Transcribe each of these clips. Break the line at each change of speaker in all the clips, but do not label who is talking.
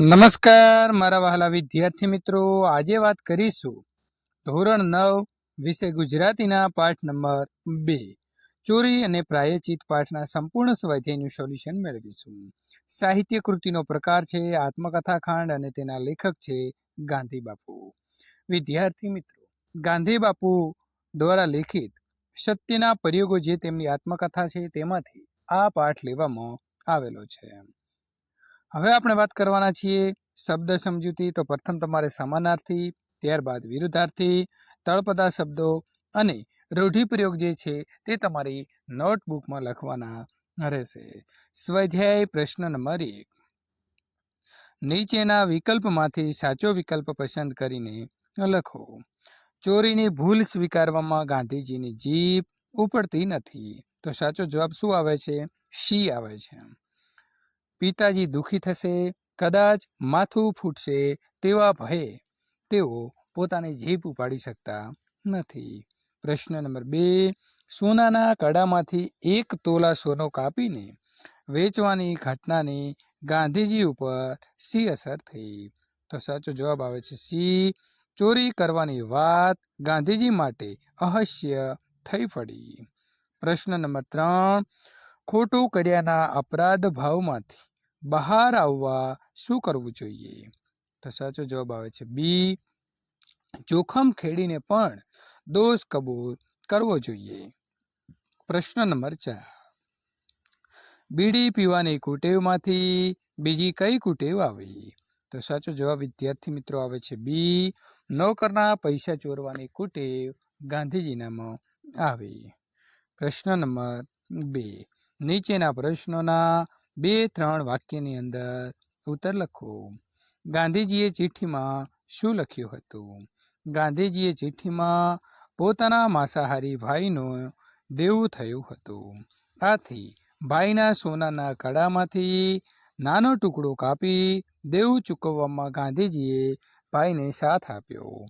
નમસ્કાર, મારા વહાલા વિદ્યાર્થી મિત્રો. આજે વાત કરીશું ધોરણ નવ, વિષય ગુજરાતીના પાઠ નંબર બે. ચોરી અને પ્રાયચિત પાઠના સંપૂર્ણ સ્વાધ્યાયનું સોલ્યુશન મેળવીશું. સાહિત્ય કૃતિનો પ્રકાર છે, આત્મકથા ખાંડ અને તેના લેખક છે ગાંધી બાપુ. વિદ્યાર્થી મિત્રો, ગાંધી બાપુ દ્વારા લેખિત સત્યના પ્રયોગો જે તેમની આત્મકથા છે, તેમાંથી આ પાઠ લેવામાં આવેલો છે. હવે આપણે વાત કરવાના છીએ શબ્દ સમજૂતી. તો પ્રથમ તમારે સમાનાર્થી, ત્યારબાદ વિરુદ્ધાર્થી તળપદા શબ્દો અને રૂઢિપ્રયોગ જે છે તે તમારી નોટબુકમાં લખવાના રહેશે. સ્વાધ્યાય પ્રશ્ન નંબર એક. નીચેના વિકલ્પમાંથી સાચો વિકલ્પ પસંદ કરીને લખો. ચોરીની ભૂલ સ્વીકારવામાં ગાંધીજીની જીભ ઉપડતી નથી. તો સાચો જવાબ શું આવે છે? સી આવે છે. પિતાજી દુઃખી થશે, કદાચ માથું ફૂટશે તેવા ભયે તેઓ પોતાની જીભ ઉપાડી શકતા નથી. પ્રશ્ન નંબર બે, સોનાના કડામાંથી એક તોલા સોનો કાપીને વેચવાની ઘટનાની ગાંધીજી ઉપર સી અસર થઈ. તો સાચો જવાબ આવે છે સી, ચોરી કરવાની વાત ગાંધીજી માટે અહસ્ય થઈ પડી. પ્રશ્ન નંબર ત્રણ, ખોટું કર્યાના અપરાધ ભાવમાંથી બહાર આવવા શું કરવું જોઈએ? તો સાચો જવાબ આવે છે બી. જોખમ ખેડીને પણ દોષ કબૂલ કરવો જોઈએ. પ્રશ્ન નંબર ચાર. બીડી પીવાની કુટેવમાંથી બીજી કઈ કુટેવ આવી? તો સાચો જવાબ વિદ્યાર્થી મિત્રો આવે છે બી. નોકરના પૈસા ચોરવાની કુટેવ ગાંધીજીનામાં આવી. પ્રશ્ન નંબર બે. નીચેના પ્રશ્નોના બે ત્રણ વાક્યની અંદર ઉત્તર લખો. ગાંધીજીએ ચિઠ્ઠીમાં શું લખ્યું હતું? ગાંધીજીએ ચિઠ્ઠીમાં પોતાના માંસાહારી ભાઈનું દેવું થયું હતું. આથી ભાઈના સોનાના કડામાંથી નાનો ટુકડો કાપી દેવું ચૂકવવામાં ગાંધીજીએ ભાઈને સાથ આપ્યો.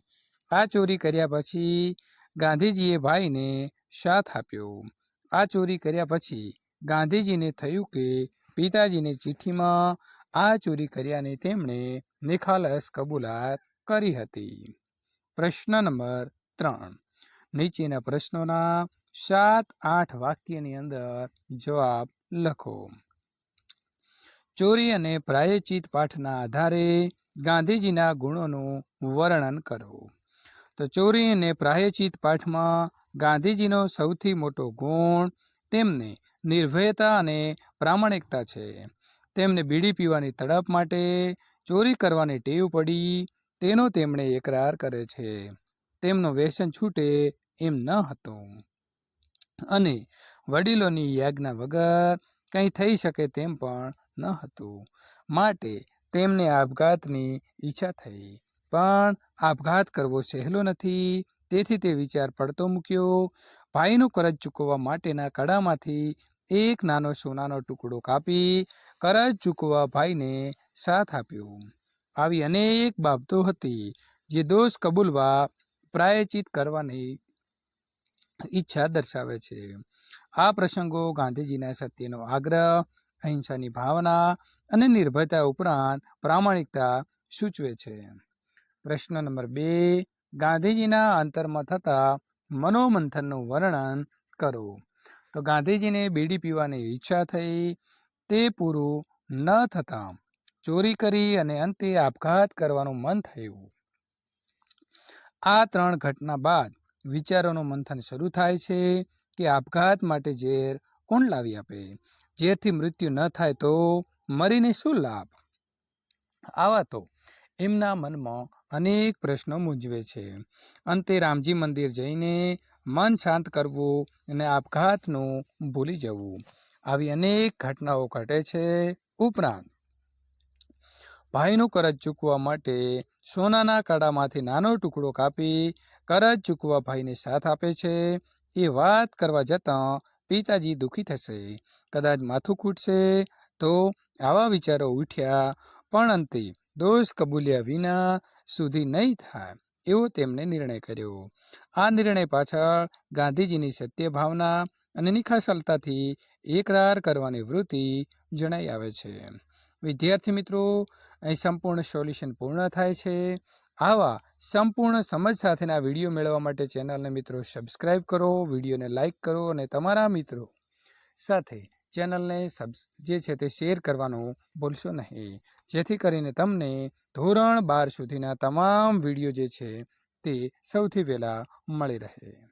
આ ચોરી કર્યા પછી ગાંધીજીએ ભાઈને સાથ આપ્યો. આ ચોરી કર્યા પછી ગાંધીજીને થયું કે પિતાજીની ચિઠ્ઠીમાં આ ચોરી કર્યાની તેમણે નિખાલસ કબૂલાત કરી હતી. પ્રશ્ન નંબર ત્રણ. નીચેના પ્રશ્નોના સાત આઠ વાક્યની અંદર જવાબ લખો. ચોરી અને પ્રાયચિત પાઠના આધારે ગાંધીજીના ગુણોનું વર્ણન કરો. તો ચોરી અને પ્રાયચિત પાઠમાં ગાંધીજીનો સૌથી મોટો ગુણ તેમને નિર્ભયતા અને પ્રામાણિકતા છે. તેમને બીડી પીવાની તડપ માટે ચોરી કરવાની ટેવ પડી, તેનો તેમણે એકરાર કરે છે. તેમનું વ્યસન છૂટે એમ ન હતું. અને વડીલોની યાજ્ઞા વગર કંઈ થઈ શકે તેમ પણ ન હતું. માટે તેમને આપઘાતની ઈચ્છા થઈ. પણ આપઘાત કરવો સહેલો નથી, તેથી તે વિચાર પડતો મૂક્યો. ભાઈનું કરજ ચૂકવવા માટેના કડામાંથી એક નાનો સોનાનો ટુકડો કાપી કરજ ચૂકવવા ભાઈને સાથ આપ્યો. આવી અનેક બાબતો હતી જે દોષ કબૂલવા પ્રાયચિત કરવાની ઈચ્છા દર્શાવે છે. આ પ્રસંગો ગાંધીજીના સત્યનો આગ્રહ, અહિંસાની ભાવના અને નિર્ભયતા ઉપરાંત પ્રામાણિકતા સૂચવે છે. પ્રશ્ન નંબર બે, ગાંધીજીના અંતરમાં થતા મનોમંથનનું વર્ણન કરો. તો ગાંધીજીને બીડી પીવાની ઈચ્છા થઈ. તે પૂરું ન થતાં ચોરી કરી અને અંતે આપઘાત કરવાનું મન થયું. આ ત્રણ ઘટના બાદ વિચારોનું મંથન શરૂ થાય છે કે આપઘાત માટે ઝેર કોણ લાવી આપે? ઝેરથી મૃત્યુ ન થાય તો મરીને શું લાભ? આવા તો એમના મનમાં અનેક પ્રશ્નો મૂંઝવે છે. અંતે રામજી મંદિર જઈને મન શાંત કરવું અને આપઘાતનું ભૂલી જવું. આવી અનેક ઘટનાઓ ઘટે છે ઉપરાંત ભાઈનું કરજ ચૂકવા માટે સોનાના કડામાંથી નાનો ટુકડો કાપી કરજ ચૂકવા ભાઈને સાથ આપે છે. એ વાત કરવા જતાં પિતાજી દુઃખી થશે. કદાચ માથું ખૂટશે તો આવા વિચારો ઉઠ્યા, પણ અંતે દોષ કબૂલ્યા વિના સુધી નહીં થાય. એવો તેમણે નિર્ણય કર્યો. આ નિર્ણય પાછળ ગાંધીજીની સત્ય ભાવના અને નિખાસલતાથી એકરાર કરવાની વૃત્તિ જણાઈ આવે છે. વિદ્યાર્થી મિત્રો, અહીં સંપૂર્ણ સોલ્યુશન પૂર્ણ થાય છે. આવા સંપૂર્ણ સમજ સાથેના વીડિયો મેળવવા માટે ચેનલને મિત્રો સબસ્ક્રાઈબ કરો, વિડીયોને લાઇક કરો અને તમારા મિત્રો સાથે ચેનલને સબ, જે છે તે શેર કરવાનું ભૂલશો નહીં. જેથી કરીને તમને ધોરણ બાર સુધીના તમામ વીડિયો જે છે તે સૌથી પહેલાં મળી રહે.